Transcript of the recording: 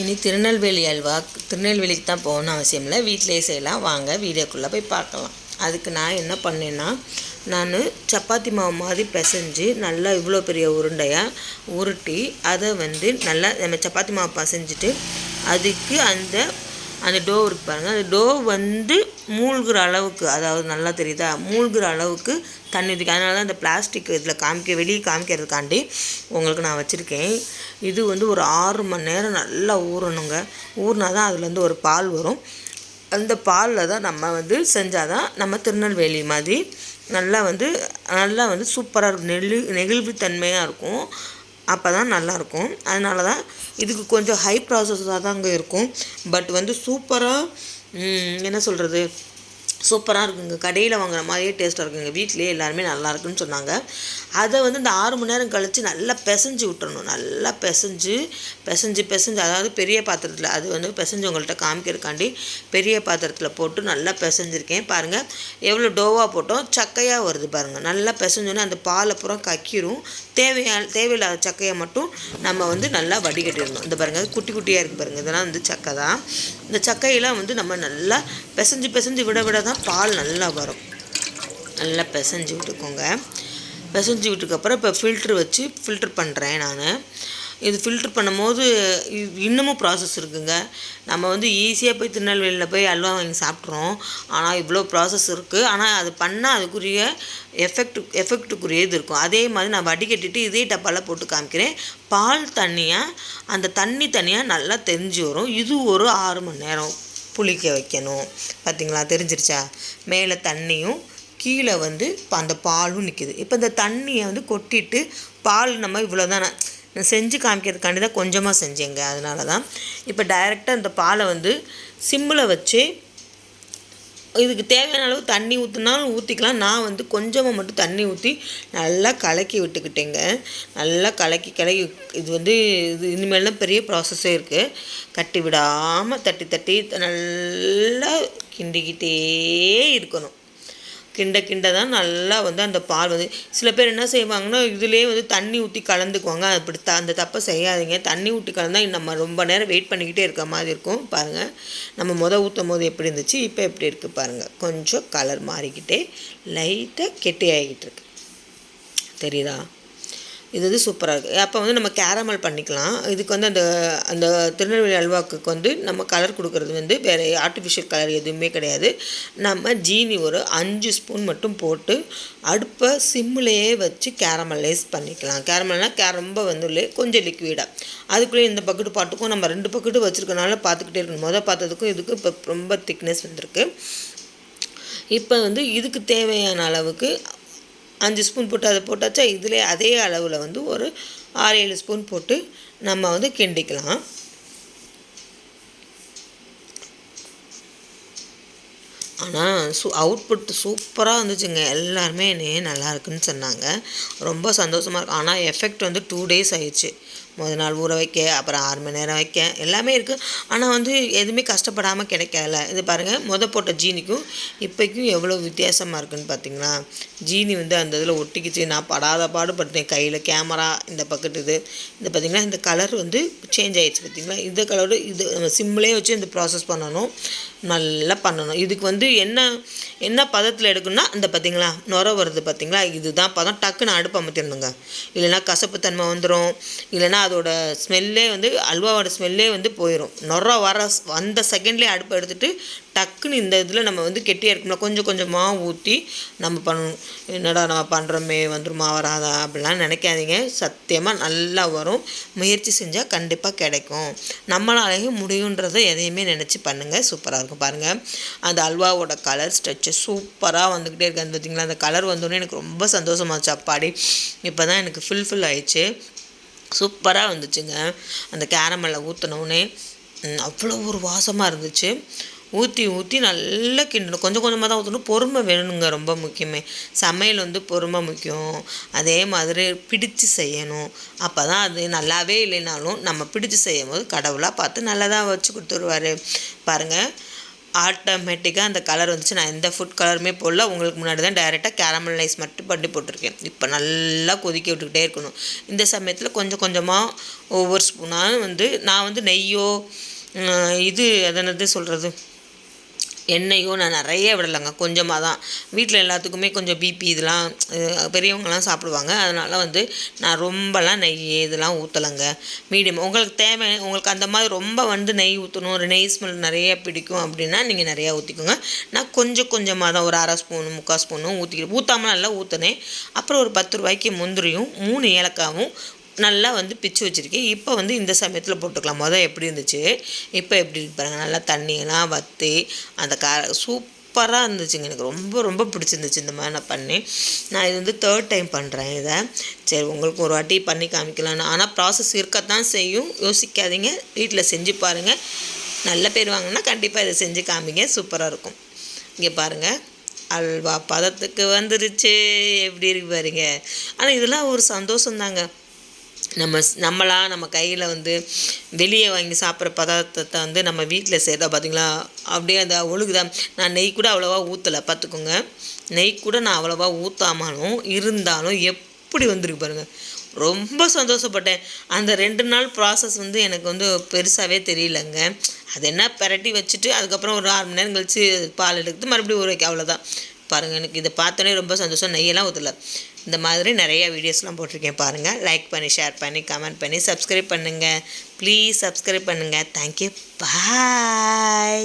இனி திருநெல்வேலி அல்வா திருநெல்வேலிக்கு தான் போகணும்னு அவசியம் இல்லை. வீட்டிலேயே செய்யலாம். வாங்க வீடியோக்குள்ளே போய் பார்க்கலாம். அதுக்கு நான் என்ன பண்ணேன்னா நான் சப்பாத்தி மாவு மாதிரி பிசைஞ்சு நல்லா இவ்வளோ பெரிய உருண்டையாக உருட்டி அதை வந்து நல்லா நம்ம சப்பாத்தி மாவு பசைஞ்சிட்டு அதுக்கு அந்த அந்த டோ இருக்கு பாருங்கள் அந்த டோ வந்து மூழ்கிற அளவுக்கு அதாவது நல்லா தெரியுதா? மூழ்கிற அளவுக்கு தண்ணி ஊற்றி அதனால தான் இந்த பிளாஸ்டிக் இதில் காமிக்க வெளியே காமிக்கிறதுக்காண்டி உங்களுக்கு நான் வச்சுருக்கேன். இது வந்து ஒரு ஆறு மணி நேரம் நல்லா ஊறணுங்க. ஊறினா தான் அதுலேருந்து ஒரு பால் வரும். அந்த பாலில் தான் நம்ம வந்து செஞ்சால் தான் நம்ம திருநெல்வேலி மாதிரி நல்லா வந்து நல்லா வந்து சூப்பராக இருக்கும். நெல்லு நெகிழ்வுத்தன்மையாக இருக்கும். அப்போ தான் நல்லாயிருக்கும். அதனால தான் இதுக்கு கொஞ்சம் ஹை ப்ராசஸாக தான் அங்கே இருக்கும். பட் வந்து சூப்பராக என்ன சொல்கிறது சூப்பராக இருக்குங்க. கடையில் வாங்குற மாதிரியே டேஸ்ட்டாக இருக்குங்க. வீட்லேயே எல்லாருமே நல்லா இருக்குன்னு சொன்னாங்க. அதை வந்து இந்த ஆறு மணி நேரம் கழித்து நல்லா பிசைஞ்சு விட்டுறணும். நல்லா பிசைஞ்சு பிசைஞ்சு பிசைஞ்சு. அதாவது பெரிய பாத்திரத்தில் அது வந்து பிசைஞ்சு உங்கள்கிட்ட காமிக்கிறக்காண்டி பெரிய பாத்திரத்தில் போட்டு நல்லா பிசைஞ்சிருக்கேன். பாருங்கள் எவ்வளோ டோவாக போட்டோம். சக்கையாக வருது பாருங்கள் நல்லா பிசைஞ்சோன்னே அந்த பாலை பூரா கக்கிரும். தேவையான தேவையில்லாத சக்கையை மட்டும் நம்ம வந்து நல்லா வடிகட்டிடணும். இந்த பாருங்கள் குட்டி குட்டியாக இருக்குது பாருங்கள் இதெல்லாம் வந்து சக்கை தான். இந்த சக்கையெல்லாம் வந்து நம்ம நல்லா பிசைஞ்சு பிசைஞ்சு விட விட தான் பால் நல்லா வரும். நல்லா பிசைஞ்சு விட்டுக்கோங்க. பிசைஞ்சு விட்டுக்கப்புறம் இப்போ ஃபில்ட்ரு வச்சு ஃபில்ட்ரு பண்ணுறேன் நான். இது ஃபில்ட்ரு பண்ணும்போது இன்னமும் ப்ராசஸ் இருக்குங்க. நம்ம வந்து ஈஸியாக போய் திருநெல்வேலியில் போய் அல்வா வாங்கி சாப்பிட்றோம். ஆனால் இவ்வளோ ப்ராசஸ் இருக்குது ஆனால் அது பண்ணால் அதுக்குரிய எஃபெக்ட் எஃபெக்ட்டுக்குரிய இது இருக்கும். அதே மாதிரி நான் வடிகட்டிட்டு இதே டப்பாவில் போட்டு காமிக்கிறேன். பால் தண்ணியாக அந்த தண்ணி தனியாக நல்லா தெரிஞ்சு வரும். இது ஒரு ஆறு மணி நேரம். புளிக்க வைக்கணும். பார்த்தீங்களா தெரிஞ்சிருச்சா? மேலே தண்ணியும் கீழே வந்து இப்போ அந்த பாலும் நிற்கிது இப்போ இந்த தண்ணியை வந்து கொட்டிட்டு பால் நம்ம இவ்வளோ தான் நான் செஞ்சு காமிக்கிறதுக்காண்டி தான் கொஞ்சமாக செஞ்சேங்க. அதனால தான் இப்போ டைரெக்டாக இந்த பாலை வந்து சிம்மில் வச்சு இதுக்கு தேவையான அளவு தண்ணி ஊற்றினாலும் ஊற்றிக்கலாம் நான் வந்து கொஞ்சமாக மட்டும் தண்ணி ஊற்றி நல்லா கலக்கி விட்டுக்கிட்டேங்க. நல்லா கலக்கி கலக்கி இது வந்து இது இனிமேல் தான் பெரிய ப்ராசஸே இருக்குது கட்டி விடாமல் தட்டி தட்டி நல்லா கிண்டிக்கிட்டே இருக்கணும். கிண்ட கிண்ட தான் நல்லா வந்து அந்த பால் வந்து சில பேர் என்ன செய்வாங்கன்னா இதுலேயே வந்து தண்ணி ஊற்றி கலந்துக்குவாங்க. அப்படி த அந்த தப்பை செய்யாதீங்க. தண்ணி ஊற்றி கலந்தா நம்ம ரொம்ப நேரம் வெயிட் பண்ணிக்கிட்டே இருக்க மாதிரி இருக்கும். பாருங்கள் நம்ம முத ஊற்றும் போது எப்படி இருந்துச்சு? இப்போ எப்படி இருக்குது பாருங்கள் கொஞ்சம் கலர் மாறிக்கிட்டே லைட்டாக கெட்டி ஆகிக்கிட்டு இருக்கு. தெரியுதா? இது வந்து சூப்பராக இருக்குது அப்போ வந்து நம்ம கேரமல் பண்ணிக்கலாம். இதுக்கு வந்து அந்த அந்த திருநெல்வேலி அல்வாக்கு வந்து நம்ம கலர் கொடுக்குறது வந்து வேறு ஆர்டிஃபிஷியல் கலர் எதுவுமே கிடையாது. நம்ம ஜீனி ஒரு அஞ்சு ஸ்பூன் மட்டும் போட்டு அடுப்பை சிம்மிலேயே வச்சு கேரமலைஸ் பண்ணிக்கலாம். கேரமல்னால் கே ரொம்ப வந்து லே- கொஞ்சம் லிக்விடாக அதுக்குள்ளேயே இந்த பக்கெட்டு பாட்டுக்கும் நம்ம ரெண்டு பக்கெட்டு வச்சுருக்கனால பார்த்துக்கிட்டே இருக்கணும். மொதல் பார்த்ததுக்கும் இதுக்கு இப்போ ரொம்ப திக்னஸ் வந்திருக்கு. இப்போ வந்து இதுக்கு தேவையான அளவுக்கு அஞ்சு ஸ்பூன் போட்டு அதை போட்டாச்சா இதிலே அதே அளவில் வந்து ஒரு ஆறு ஏழு ஸ்பூன் போட்டு நம்ம வந்து கிண்டிக்கலாம். ஆனால் சூ அவுட்புட் சூப்பராக வந்துச்சுங்க. எல்லாருமே என்னையே நல்லா இருக்குன்னு சொன்னாங்க. ரொம்ப சந்தோஷமாக இருக்கும் ஆனால் எஃபெக்ட் வந்து டூ டேஸ் ஆயிடுச்சு. முத நாள் ஊற வைக்க அப்புறம் ஆறு மணி நேரம் வைக்க எல்லாமே இருக்குது ஆனால் வந்து எதுவுமே கஷ்டப்படாமல் கிடைக்கல. இது பாருங்கள் முத போட்ட ஜீனிக்கும் இப்போக்கும் எவ்வளோ வித்தியாசமாக இருக்குன்னு பார்த்தீங்களா ஜீனி வந்து அந்த இதில் ஒட்டிக்கிச்சு. நான் படாத பாடுபட்டேன். கையில் கேமரா இந்த பக்கத்து இது. இந்த பார்த்திங்கன்னா இந்த கலர் வந்து சேஞ்ச் ஆகிடுச்சு பார்த்திங்களா இந்த கலரு இது நம்ம சிம்லேயே வச்சு இந்த ப்ராசஸ் பண்ணணும். நல்லா பண்ணணும். இதுக்கு வந்து என்ன என்ன பதத்தில் எடுக்கணும்னா இந்த பார்த்திங்களா நுர வருது பார்த்திங்களா இதுதான் பதம். டக்குன்னு அடுப்பு அமைத்திடணுங்க இல்லைன்னா கசப்பு தன்மை வந்துடும் இல்லைன்னா அதோட ஸ்மெல்லே வந்து அல்வாவோட ஸ்மெல்லே வந்து போயிடும் நொற வர வந்த செகண்ட்லேயே அடுப்பை எடுத்துகிட்டு டக்குன்னு இந்த இதில் நம்ம வந்து கெட்டியாக இருக்கும்ல கொஞ்சம் கொஞ்சமாக ஊற்றி நம்ம பண்ணணும். என்னடா நம்ம பண்ணுறோமே வந்துருமா வராதா? அப்படிலாம் நினைக்காதீங்க. சத்தியமாக நல்லா வரும். முயற்சி செஞ்சால் கண்டிப்பாக கிடைக்கும். நம்மளாலேயும் முடியுன்றதை எதையுமே நினச்சி பண்ணுங்கள் சூப்பராக இருக்கும் பாருங்கள் அந்த அல்வாவோட கலர் ஸ்ட்ரெச்சு சூப்பராக வந்துக்கிட்டே இருக்காது அந்த பார்த்தீங்களா அந்த கலர் வந்தோடனே எனக்கு ரொம்ப சந்தோஷமாச்சு. அப்பாடி இப்போ தான் எனக்கு ஃபுல்ஃபில் ஆயிடுச்சு. சூப்பராக வந்துச்சுங்க. அந்த கேரமலை ஊற்றினோடனே அவ்வளோ ஒரு வாசமாக இருந்துச்சு. ஊற்றி ஊற்றி நல்லா கிண்டணும் கொஞ்சம் கொஞ்சமாக தான் ஊற்றணும் பொறுமை வேணுங்க ரொம்ப முக்கியமே. சமையல் வந்து பொறுமை முக்கியம். அதே மாதிரி பிடிச்சு செய்யணும். அப்போ தான் அது நல்லாவே இல்லைனாலும் நம்ம பிடிச்சு செய்யும் போது கடவுளாக பார்த்து நல்லதாக வச்சு கொடுத்துருவாரு. பாருங்கள் ஆட்டோமேட்டிக்காக அந்த கலர் வந்துச்சு. நான் எந்த ஃபுட் கலருமே போடல. உங்களுக்கு முன்னாடி தான் டைரெக்டாக கேரமலைஸ் மட்டும் பண்ணி போட்டிருக்கேன். இப்போ நல்லா கொதிக்க விட்டுக்கிட்டே இருக்கணும். இந்த சமயத்தில் கொஞ்சம் கொஞ்சமாக ஒவ்வொரு ஸ்பூனாக வந்து நான் வந்து நெய்யோ இது அதனது சொல்கிறது எண்ணெயோ நான் நிறைய விடலைங்க. கொஞ்சமாக தான். வீட்டில் எல்லாத்துக்குமே கொஞ்சம் பிபி இதெல்லாம் பெரியவங்களாம் பெரியவங்கலாம் சாப்பிடுவாங்க. அதனால் வந்து நான் ரொம்பலாம் நெய் இதெல்லாம் ஊற்றலைங்க மீடியம். உங்களுக்கு தேவை உங்களுக்கு அந்த மாதிரி ரொம்ப வந்து நெய் ஊற்றணும் ஒரு நெய் ஸ்மெல் நிறைய பிடிக்கும் அப்படின்னா நீங்கள் நிறையா ஊற்றிக்கோங்க நான் கொஞ்சம் கொஞ்சமாக தான் ஒரு அரை ஸ்பூனு முக்கால் ஸ்பூனும் ஊற்றிக்கிறேன் ஊற்றாமல் நல்லா ஊற்றினேன் அப்புறம் ஒரு பத்து ரூபாய்க்கு முந்திரியும் மூணு ஏலக்காவும் நல்லா வந்து பிச்சு வச்சுருக்கேன். இப்போ வந்து இந்த சமயத்தில் போட்டுக்கலாம். மொதல் எப்படி இருந்துச்சு? இப்போ எப்படி இருக்கு பாருங்கள் நல்லா தண்ணியெல்லாம் வற்றி அந்த கா சூப்பராக இருந்துச்சுங்க. எனக்கு ரொம்ப ரொம்ப பிடிச்சிருந்துச்சு இந்த மாதிரி நான் பண்ணி நான் இது வந்து தேர்ட் டைம் பண்ணுறேன் இதை. சரி உங்களுக்கு ஒரு வாட்டி பண்ணி காமிக்கலான்னு ஆனால் ப்ராசஸ் இருக்கத்தான் செய்யும். யோசிக்காதீங்க. வீட்டில் செஞ்சு பாருங்கள் நல்ல பேர் வாங்கினா கண்டிப்பாக இதை செஞ்சு காமிங்க. சூப்பராக இருக்கும். இங்கே பாருங்கள் அல்வா பதத்துக்கு வந்துருச்சு. எப்படி இருக்கு பாருங்க. ஆனால் இதெல்லாம் ஒரு சந்தோஷம்தாங்க. நம்ம ஸ்- நம்ம கையில் வந்து வெளியே வாங்கி சாப்பிட்ற பதார்த்தத்தை வந்து நம்ம வீட்டில் செய்கிறதா பார்த்தீங்களா அப்படியே அந்த ஒழுகுதான் நான் நெய் கூட அவ்வளோவா ஊற்றலை பார்த்துக்கோங்க நெய் கூட நான் அவ்வளோவா ஊற்றாமலும் இருந்தாலும் எப்படி வந்திருக்கு பாருங்கள் ரொம்ப சந்தோஷப்பட்டேன். அந்த ரெண்டு நாள் ப்ராசஸ் வந்து எனக்கு வந்து பெருசாகவே தெரியலங்க. அது என்ன பிரட்டி வச்சுட்டு அதுக்கப்புறம் ஒரு ஆறு மணி நேரம் கழித்து பால் எடுத்து மறுபடியும் ஊற வைக்க அவ்வளோதான் பாருங்கள் எனக்கு இதை பார்த்தோன்னே ரொம்ப சந்தோஷம். நெய்யெல்லாம் ஊற்றல இந்த மாதிரி நிறைய வீடியோஸ்லாம் போட்டிருக்கேன் பாருங்கள் லைக் பண்ணி ஷேர் பண்ணி கமெண்ட் பண்ணி சப்ஸ்கிரைப் பண்ணுங்கள் ப்ளீஸ் சப்ஸ்கிரைப் பண்ணுங்கள் தேங்க்யூ பாய்